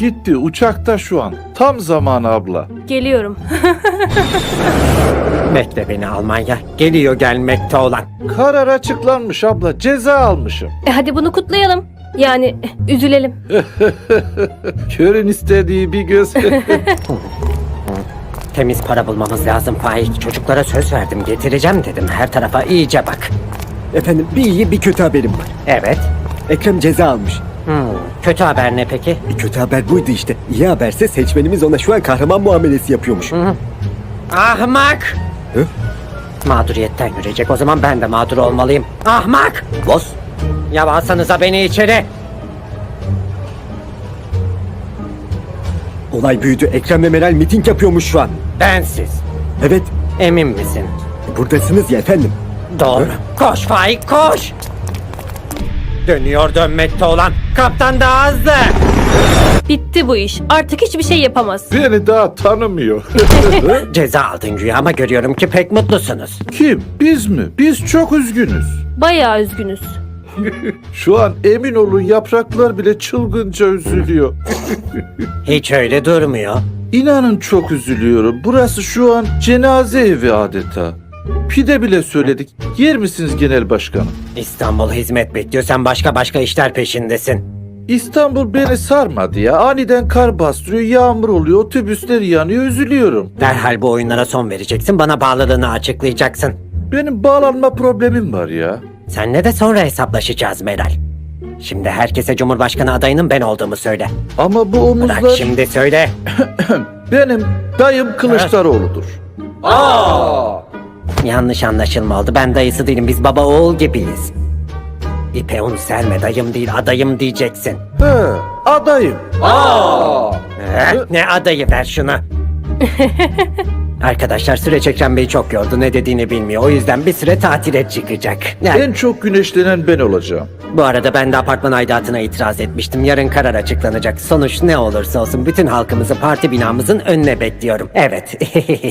gitti uçakta şu an. Tam zamanı abla. Geliyorum. Bekle beni Almanya. Geliyor gelmekte olan. Karar açıklanmış abla ceza almışım. E hadi bunu kutlayalım. Yani üzülelim. Körün istediği bir göz. Temiz para bulmamız lazım Faik. Çocuklara söz verdim getireceğim dedim. Her tarafa iyice bak. Efendim bir iyi bir kötü haberim var. Evet. Ekrem ceza almış. Hmm, kötü haber ne peki? E, kötü haber buydu işte. İyi haberse seçmenimiz ona şu an kahraman muamelesi yapıyormuş. Ahmak! Hı? Mağduriyetten yürüyecek o zaman ben de mağdur olmalıyım. Ahmak! Boz. Ya alsanıza beni içeri. Olay büyüdü. Ekrem ve Meral miting yapıyormuş şu an. Bensiz. Evet. Emin misin? e, Buradasınız ya efendim. Doğru. Koş Faik koş! Dönüyor dönmekte olan. Kaptan daha hızlı. Bitti bu iş. Artık hiçbir şey yapamaz. Beni daha tanımıyor. Ceza aldın güya ama görüyorum ki pek mutlusunuz. Kim? Biz mi? Biz çok üzgünüz. Bayağı üzgünüz. Şu an emin olun yapraklar bile çılgınca üzülüyor. Hiç öyle durmuyor. İnanın çok üzülüyorum. Burası şu an cenaze evi adeta. Pide bile söyledik. Yer misiniz genel başkanım? İstanbul hizmet bekliyor. Sen başka başka işler peşindesin. İstanbul beni sarmadı ya. Aniden kar bastırıyor, yağmur oluyor, otobüsler yanıyor, üzülüyorum. Derhal bu oyunlara son vereceksin. Bana bağlılığını açıklayacaksın. Benim bağlanma problemim var ya. Senle de sonra hesaplaşacağız Meral. Şimdi herkese Cumhurbaşkanı adayının ben olduğumu söyle. Ama bu Bırak omuzlar şimdi söyle. benim dayım Kılıçdaroğlu'dur. Yanlış anlaşılma oldu. Ben dayısı değilim. Biz baba oğul gibiyiz. İpe un serme dayım değil adayım diyeceksin. He, adayım. Eh, ne adayı ver şunu. Arkadaşlar süreç Ekrem Bey çok yordu. Ne dediğini bilmiyor. O yüzden bir süre tatile çıkacak. Yani, En çok güneşlenen ben olacağım. bu arada ben de apartman aidatına itiraz etmiştim. Yarın karar açıklanacak. Sonuç ne olursa olsun bütün halkımızı parti binamızın önüne bekliyorum. Evet.